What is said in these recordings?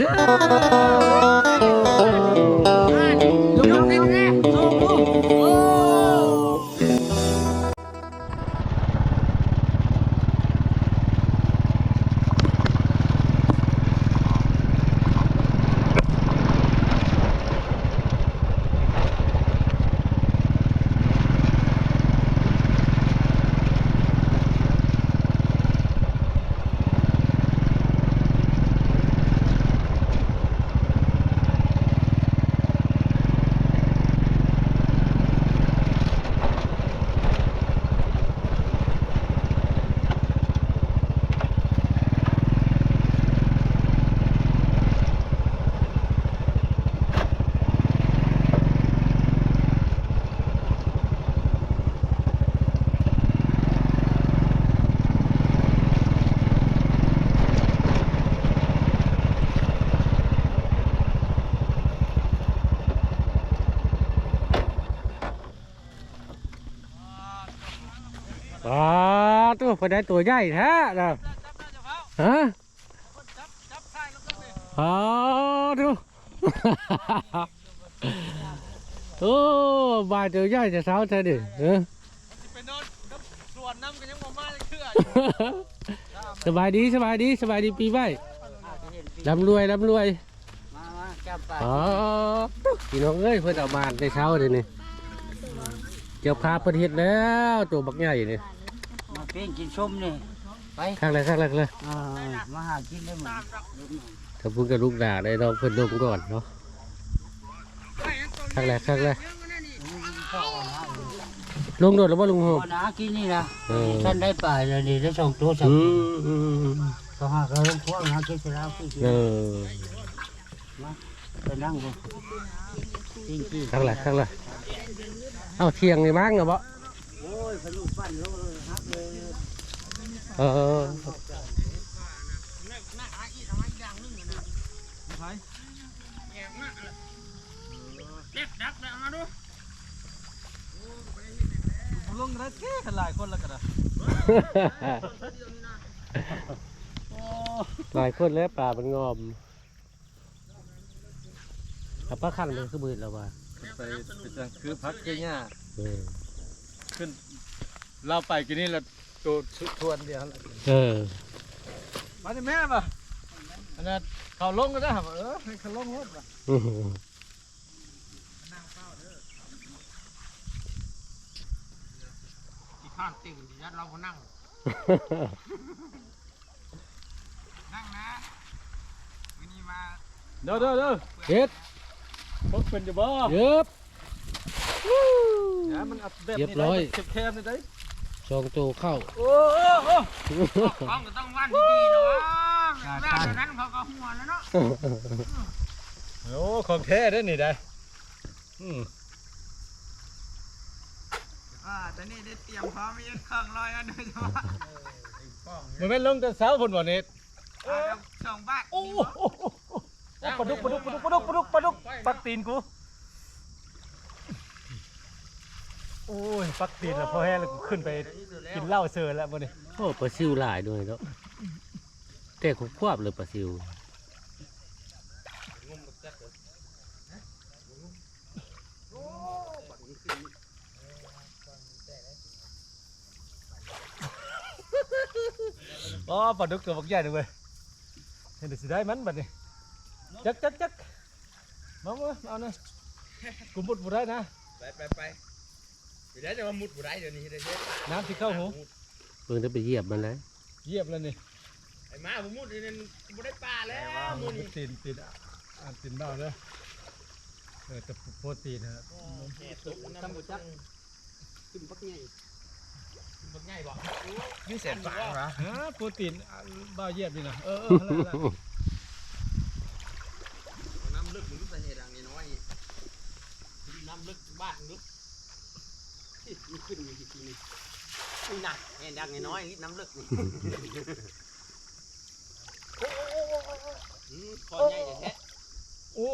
ลุ อ๋อตัวพอได้ตัวใหญ่แท้นะฮะอ๋อดูโอ้บายตัวใหญ่จะเช้าแท้ดิเออไปนอนกับสวนน้ำกันยังบ่มายเชื่อสบายดีสบายดีสบายดีปีใหม่ร่ำรวยร่ำรวยมามาจับปอ๋อพี่น้องเอ้ยเพิ่นเอามานในเช้าเลยนี่เจ้าพาเพิ่นเฮ็ดแล้วตัวบักใหญ่เนี่มา เพ่งกินส้มนี่ไปข้างเลยข้างเลยข้างเลยอ่ามาหากินได้หมดถ้าพูดกับลูกด่าได้น้องเพิ่นลงก่อนเนาะข้างเลยข้างเลยลงโดดแล้วว่าลุงโฮพมอนะกินนี่นะเออท่านได้ปลาเลยนี่ได้สองตัวสามอืตัวมอืมอืมก็หาเราต้องพวกนะกินเสร็จแล้วกินเออไปนั่งดูกินกินข้างเลยข้างเลยเอ้าเที่ยงนี่มั้งเหรอบ่โอ้ยพลุปั้นเลยฮั กเลยเออลุงรัดแค่หลายคนละกันนะหลายคนแล้วป่ามันงอมกับป้าขันเลยคือบืดแล้วว่ะไปไปจังคือพักแก่ย่าเออขึ้น เราไปกินนี่ละตัวชุดทวนเดียวเออมาดิแม่ป่ะอันนั้นเขาลงก็ได้ครับเออให้เขาลงรถป่ะอื้อหือที่ข้านติ่งที่ยัดเราก็นั่ง นั่งนะวันนี้มาเด้อเด้อเด้อเฮ็ดพกเป็นอยู่บ่เย็บอย่มันอัดแบบเรียบนี้ร้อยได้แคบๆนี่ได้ องตัวเข้าโอ้โอ้โอ้ของก็ต้องวันดีๆเนาะแบบนั้นเขาก็หัวแล้วเนาะโอ้ของแท้ได้อนี่ได้อืมอ่าแต่นี่ได้เตรียมพร้อมมีเครื่องลอยอันโดยเฉพาะมันไม่นลงแต่เช้าพุ่นบ่นี่อ่าเดี๋ยวส่งบ้านโอ้โหปลาดุกปลาดุกปลาดุกปลาดุกปลาดุกปลาดุกปักตีนกูโอ้ยปักตีนแล้วพอแห้งแล้วกูขึ้นไป กินเหล้าเซิร์แล้วบ่นี่โอ้ปลาซิวหลายด้วยเนาะแต่ขควบเลยปลาซิวอ๋อปลาดุกตัวบักใหญ่เลยเว้ยเห็นแต่สิได้มันบัดนี้จักจักจักมามาเอาหน่อยกูมุดบ่ได้นะ ไปไปไป ไปได้จะว่ามุดบุได้เดี๋ยวนี้ได้เด้น้ำที่เข้าหูเพิ่งได้ไปเหยียบมันนะเหยียบแล้วนี่ไอ้มาผมมุดนี่บุได้ปลาแล้วมือนี่ตีนตีนอ่านตีนเบ้าเด้อเออแต่โปรตีนฮะแก่ตกน้ำบุจักขึ้นปักใหญ่บุง่ายบ่นี่แสนปลาเหรอฮะโปรตีนอะเบ้าเหยียบนี่นะเออเออนั่นแหละน้ำลึกมึงใส่เหตุดังน้อยน้ำลึกบ้านลึก มันขึ้นอยู่ที่นี่นี่หนักเห็นดังน้อยนิดน้ำลึกนี่คอใหญ่แท้โอ้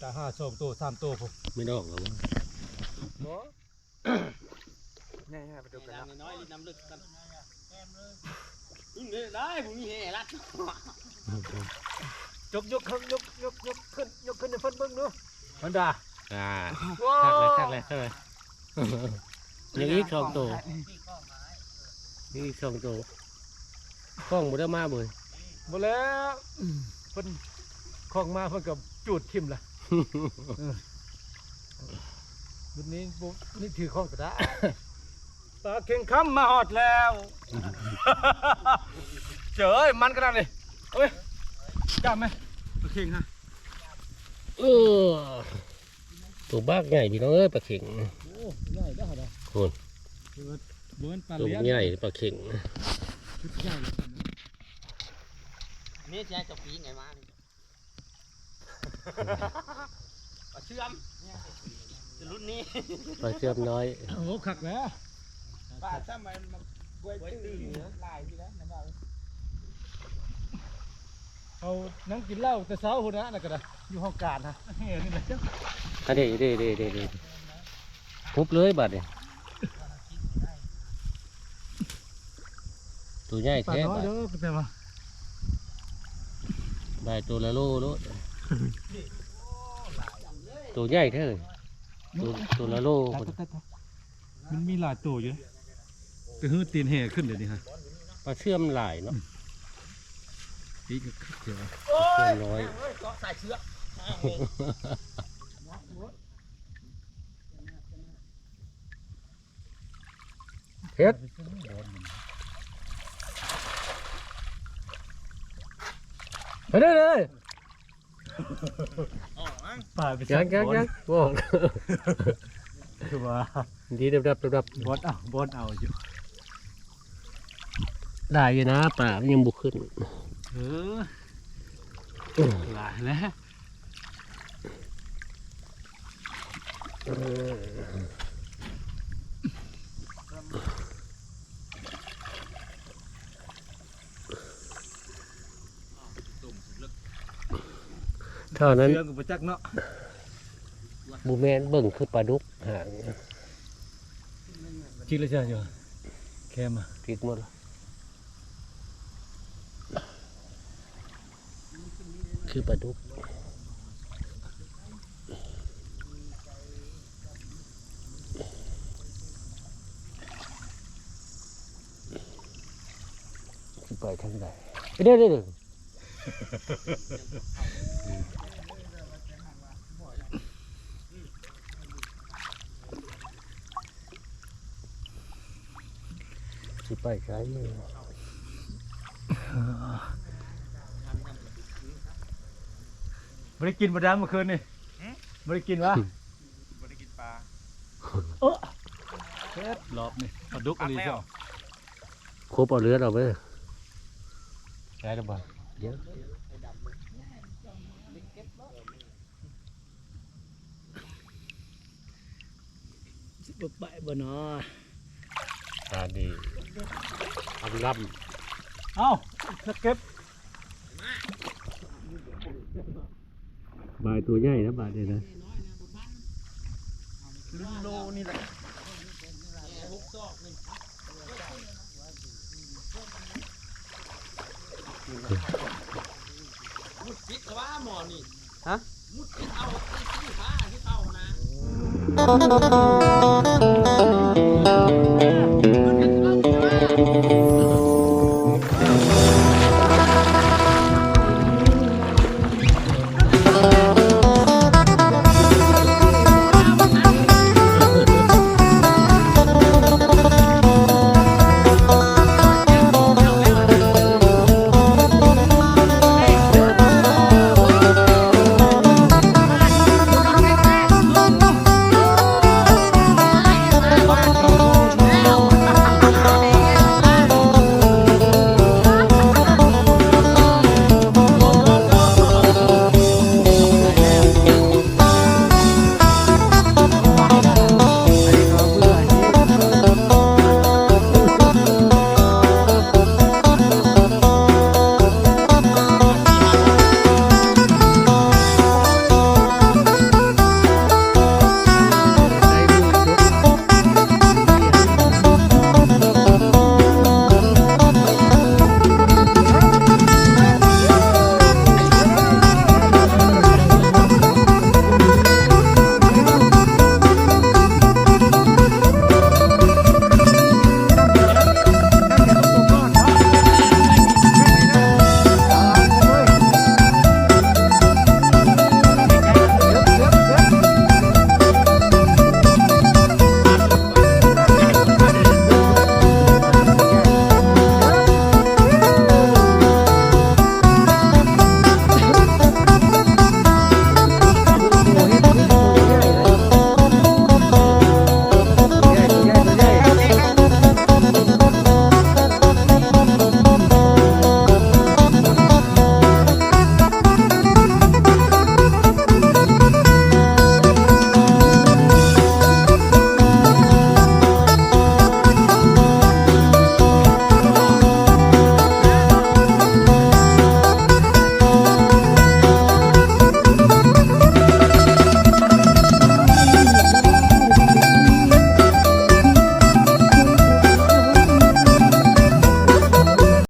ตาห้าสองตัวสามตัวผมไม่ดอกหรอวะแน่ๆไปดูกันดันะงน้อยน้ำลึกกันมึงได้ได้ผมมีแห่รัดยกยกขึ้นยกยกยกขึ้นยกขึ้นให้เพิ่นเบิ่งดูมันด่าอ่าว้าคักเลยคักเลยคักเลย อย่างนี้สองตัวนี่สองตัวกล้องบ่ได้มาเบ่ยบ่แล้วเพิ่นของมาเพิ่นกับจูดทิ่มล่ะวันนี้บ่นี่ถือของกระดาษปลาเข่งคำมาฮอดแล้วเจ๋ยมันกระดานเลยเอ้ยจับไหมปลาเข่งฮะเออตัวบ้ากใหญ่พี่น้องเอ้ยปลาเข็งโอ้ ใหญ่ได้เหรอโคนเบิ้นปลาตัวเลี้ยงใหญ่ปลาเข็งชุดใหญ่เลยนี่จะให้เจ้าปีไงมานี่ปลาเชื่อมจะรุ่นนี้ปลาเชื่อมน้อยโอ้ขักแล้วป้าถ้ามันมากล้วยตื้อลายที่แล้วนั่นเอาเอานั่งกินเหล้าแต่เช้าหุ่นนะน่ะก็ได้อยู่ห้องการฮะเฮ้ยนี่แหละจ้ะอันนี้เด้เด้เด้เด้พุบเลยบัดเนี่ยตัวใหญ่ปลาแท้น้อยบัดเด้อแต่ว่าได้ตัวละโลโลดตัวใหญ่แท้เลยตัวตัวละโลตัดตัดตัดมันมีหลายตัวอยู่แต่ฮื้อตีนแห่ขึ้นเดี๋ยวนี้ฮะปลาเชื่อมหลายเนาะปีกขักเดียวเชื่อมน้อยเฮ้ยเกาะสายเชือก เฮ็ดไปเด้อเลยปลาไปยังยังยังบอกคือว่าดีดับดับดับดับบอสเอาบอสเอาอยู่ได้อยู่นะป่ามันยังบุกขึ้นเออหลายแล้ว เท่านั้นเชื่อกับประจักษ์เนาะบูแมนเบิ่งคือปลาดุกหางจริงเลยจ้ะอยู่แค่มาติดหมดแล้วคือปลาดุกสิไปทางใดเด้อเด้อเด้อ สิไปใช้มือไม่ได้กินประดามเมื่อคืนนี่ไม่ได้กินวะไม่ได้กินปลาเฮ็ดรอบนี่ปลาดุกอะไรเจ้าครบเอาเลือดเอาไปใช้ระบาดเยอะบึกใบบ่เนาะตาดีทำรับเอ้าสเก็บบายตัวใหญ่นะบายเลยนะรุ่นโลนี่แหละมุดปิดแต่ว่าหมอนี่ฮะมุดปิดเอาที่ที่ผ้าที่เต่านะ